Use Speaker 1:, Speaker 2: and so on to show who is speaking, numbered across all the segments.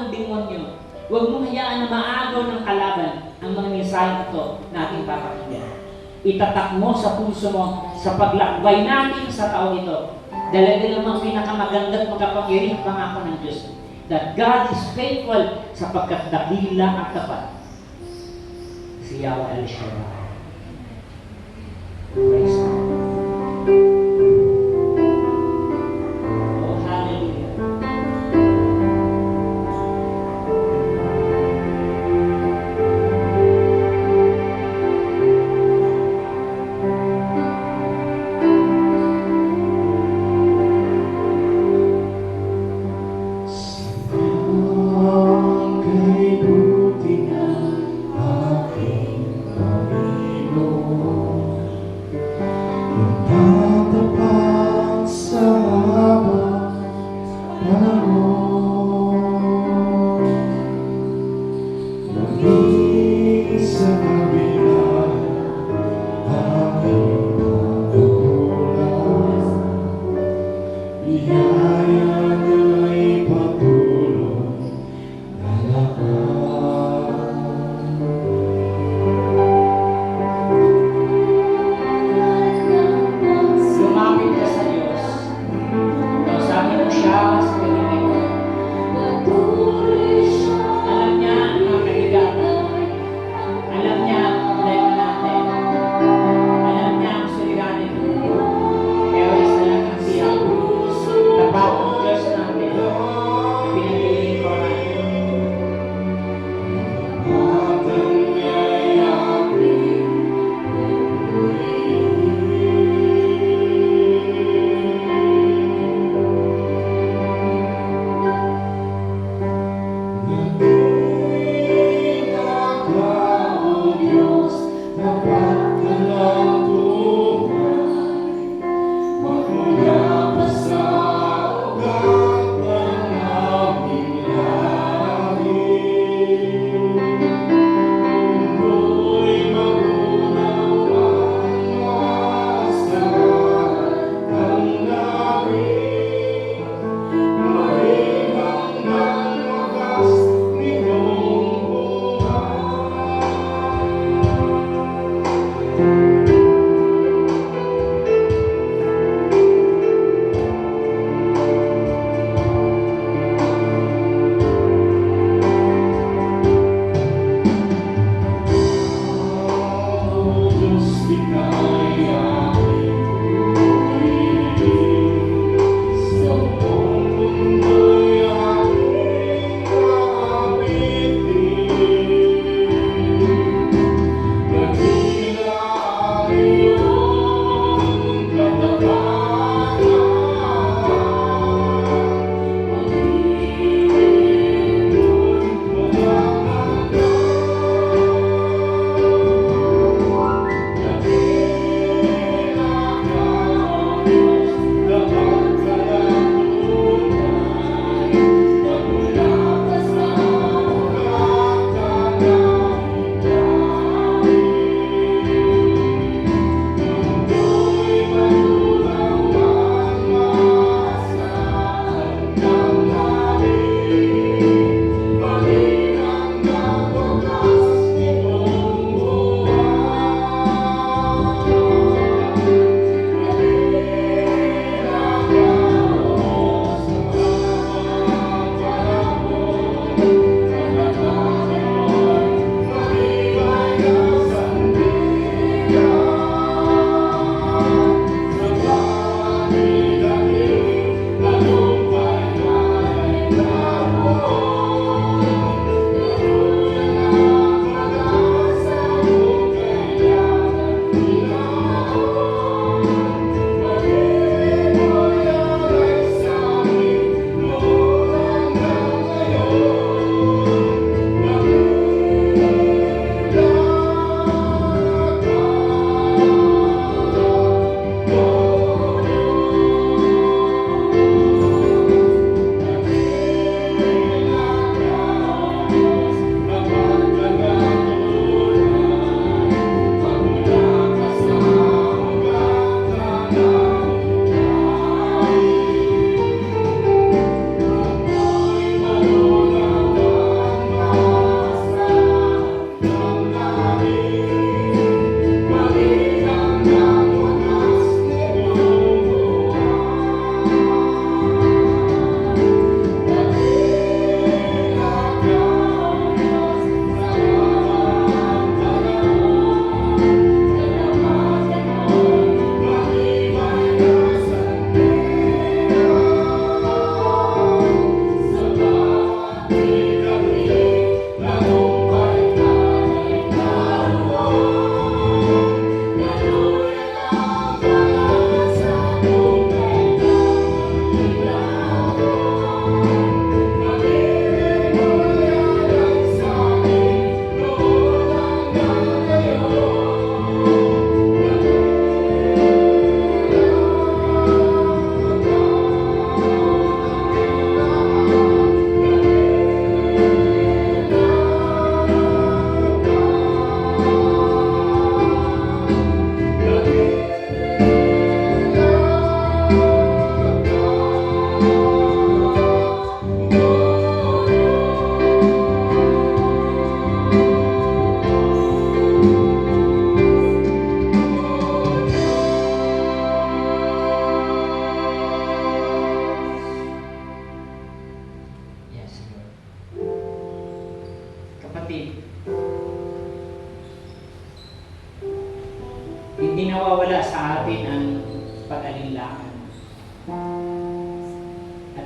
Speaker 1: ng demonyo. Huwag mong hayaan na maagaw ng kalaban ang mga mensahe ito na ating papakinggan. Itatak mo sa puso mo sa paglakbay natin sa taong ito. Dahil ito ang pinakamaganda at makapangyarihang pangako ng Diyos. That God is faithful sapagkat dakila at tapat. Si Yahweh El Shaddai. Praise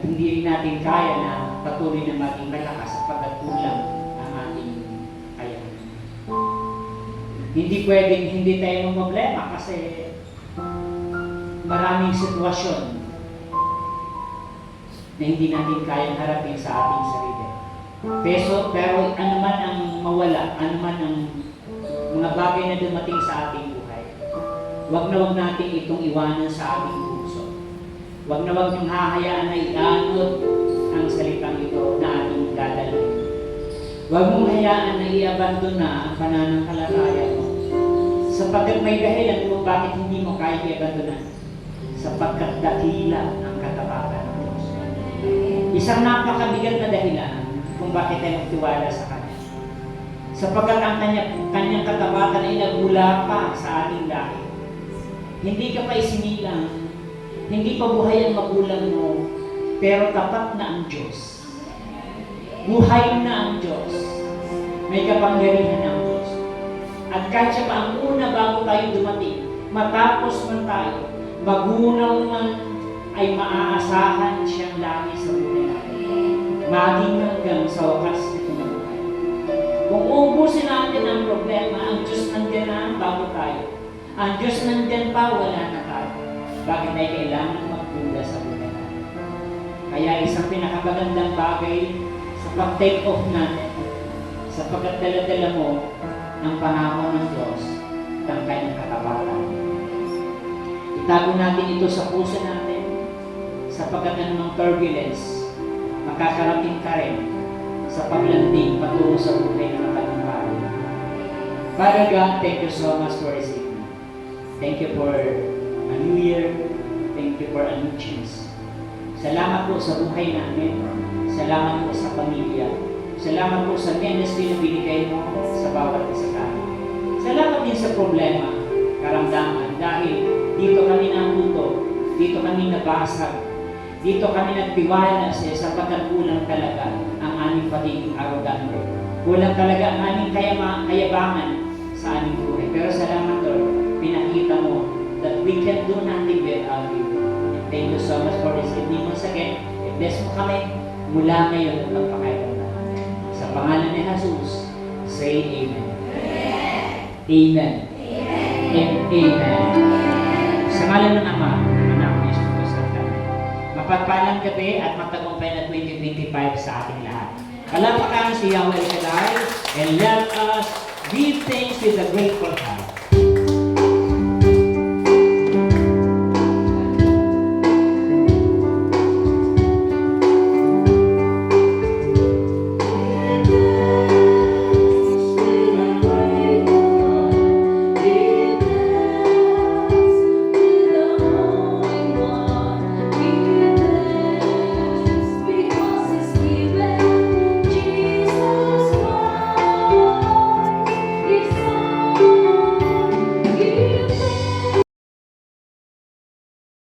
Speaker 1: hindi natin kaya na patuloy na maging malakas sapagkat kulang ang ating kayahan. Hindi pwedeng hindi tayo problema kasi maraming sitwasyon na hindi natin kayang harapin sa ating sarili. Pero, pero ano man ang mawala, ano man ang mga bagay na dumating sa ating buhay, huwag na huwag natin itong iwanan sa ating puso. Huwag na huwag niyong hahayaan na ianod ang salitang ito na ating dadalhin. Huwag mong hayaan na i-abandon na ang pananampalataya mo. Sapagkat may dahilan kung bakit hindi mo kaya i-abandonan. Sapagkat dakila ang katapatan ng Diyos. Isang napakabigat na dahilan kung bakit tayo magtiwala sa Kanya. Sapagkat ang kanya, kanyang katapatan ay nagmula pa sa ating lahi. Hindi ka pa isinilang, hindi pa buhay ang magulang mo, pero tapat na ang Diyos. Buhay na ang Diyos. May kapangyarihan ang Diyos. At kahit siya pa ang una bago tayo dumating, matapos man tayo, magunaw man ay maaasahan siyang lagi sa buhay natin. Maging hanggang sa wakas nito ng. Kung ubusin natin ang problema, ang Diyos nandiyan na bago tayo. Ang Diyos nandiyan pa, wala na. Bakit tayo kailangan magpula sa buhay natin? Kaya isang pinakamagandang bagay sa pag-take off natin, sapagkat dala-dala mo ang panahon ng Diyos ang kanyang katapatan. Itago natin ito sa puso natin sapagkat anumang turbulence, makakarating ka rin sa paglanding patungo sa buhay ng katagumparan. Father God, thank you so much for evening. Thank you for a new year. Thank you for a new chance. Salamat po sa buhay namin. Salamat po sa pamilya. Salamat po sa ministry na binigay mo sa bawat isa sa amin. Salamat din sa problema, karamdaman, dahil dito kami natuto, dito kami nabasag, dito kami nagtiwala sa sapagkat kulang talaga ang aming pagiging arrogante. Kulang talaga ang aming kayama, kayabangan sa aming buhay. Pero salamat we can do nothing without you. And thank you so much for this evening once again. I-bless mo kami mula ngayon at magpakailangan. Sa pangalan ni Jesus, say Amen. Amen. And Amen. Sa ngalan ng Ama, Anak, ng Espiritu Santo. Mapagpalang gabi at matagumpay na 2025 sa ating lahat. Kalapakan si Yahweh Shaddai and let us give thanks with a grateful heart.